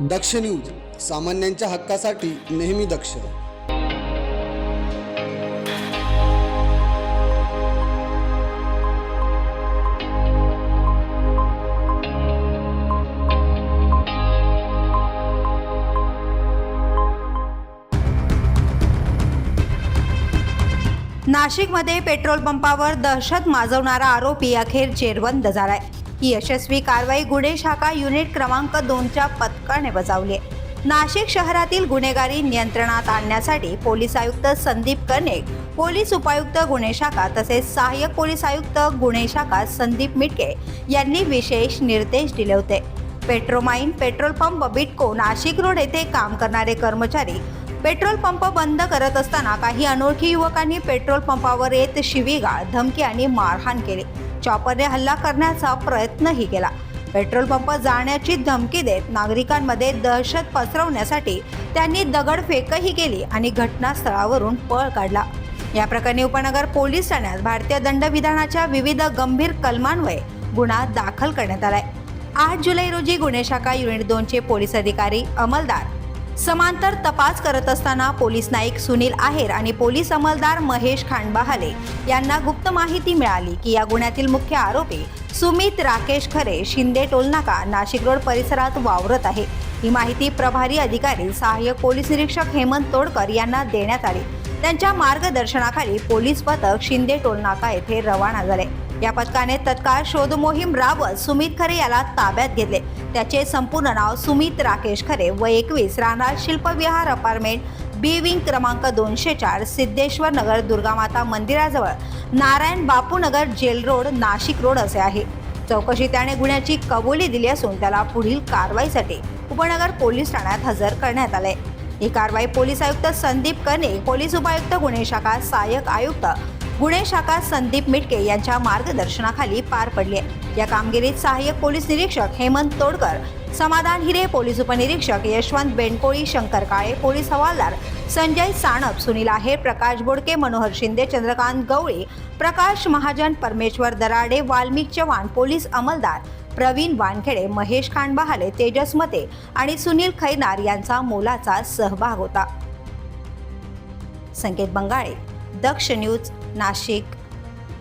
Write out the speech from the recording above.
दक्ष news सामान्यांच्या हक्कासाठी नेहमी दक्ष. नाशिकमध्ये पेट्रोल पंपावर दहशत माजवणारा आरोपी अखेर जेरबंद झालाय. ही यशस्वी कारवाई गुन्हे शाखा युनिट क्रमांक दोनच्या पथकाने बजावली आहे. नाशिक शहरातील गुन्हेगारी नियंत्रणात आणण्यासाठी पोलीस आयुक्त संदीप कर्णिक पोलीस उपायुक्त गुन्हे शाखा तसेच सहाय्यक पोलीस आयुक्त गुन्हे शाखा संदीप मिटके यांनी विशेष निर्देश दिले होते. पेट्रोमाइन petrol pump Bytco Nashik road येथे काम करणारे कर्मचारी पेट्रोल पंप बंद करत असताना काही अनोळखी युवकांनी पेट्रोल पंपावर येत शिवीगाळ धमकी आणि मारहाण केली. चॉपरने हल्ला करण्याचा प्रयत्नही केला. पेट्रोल पंप जाण्याची धमकी देत नागरिकांमध्ये दहशत पसरवण्यासाठी त्यांनी दगडफेकही केली आणि घटनास्थळावरून पळ काढला. या प्रकरणी उपनगर पोलीस ठाण्यात भारतीय दंडविधानाच्या विविध गंभीर कलमान्वये गुन्हा दाखल करण्यात आलाय. आठ जुलै रोजी गुन्हे शाखा युनिट दोनचे पोलीस अधिकारी अंमलदार समांतर तपास करत असताना पोलीस नाईक सुनील आहेर आणि पोलीस अंमलदार महेश खांडबहाले यांना गुप्त माहिती मिळाली की या गुन्ह्यातील मुख्य आरोपी सुमित राकेश खरे शिंदे टोलनाका नाशिक रोड परिसरात वावरत आहे. ही माहिती प्रभारी अधिकारी सहाय्यक पोलीस निरीक्षक हेमंत तोडकर यांना देण्यात आली. त्यांच्या मार्गदर्शनाखाली पोलीस पथक शिंदे टोलनाका येथे रवाना झाले. या पथकाने तत्काळ शोध मोहीम राबवत सुमित खरे याला ताब्यात घेतले. त्याचे संपूर्ण नाव सुमित राकेश खरे व एकवीस राहणार शिल्पविहार अपार्टमेंट बी विंग क्रमांक दोनशे चार सिद्धेश्वर नगर दुर्गामाता मंदिराजवळ Narayan Bapunagar jail road Nashik road असे आहे. चौकशी त्याने गुन्ह्याची कबुली दिली असून त्याला पुढील कारवाईसाठी उपनगर पोलीस ठाण्यात हजर करण्यात आले. ही कारवाई पोलीस आयुक्त संदीप कने पोलीस उपायुक्त गुन्हे शाखा सहाय्यक आयुक्त गुन्हे शाखा संदीप मिटके यांच्या मार्गदर्शनाखाली पार पडली आहे या कामगिरीत सहाय्यक पोलीस निरीक्षक हेमंत तोडकर समाधान हिरे पोलीस उपनिरीक्षक यशवंत बेंडकोळी शंकर काळे पोलीस हवालदार संजय साणप सुनील आहेर प्रकाश बोडके मनोहर शिंदे चंद्रकांत गवळी प्रकाश महाजन परमेश्वर दराडे वाल्मिक चव्हाण पोलीस अंमलदार प्रवीण वानखेडे महेश खांडबहाले तेजस मते आणि सुनील खैनार यांचा मोलाचा सहभाग होता. संकेत बंगाळे दक्ष न्यूज नाशिक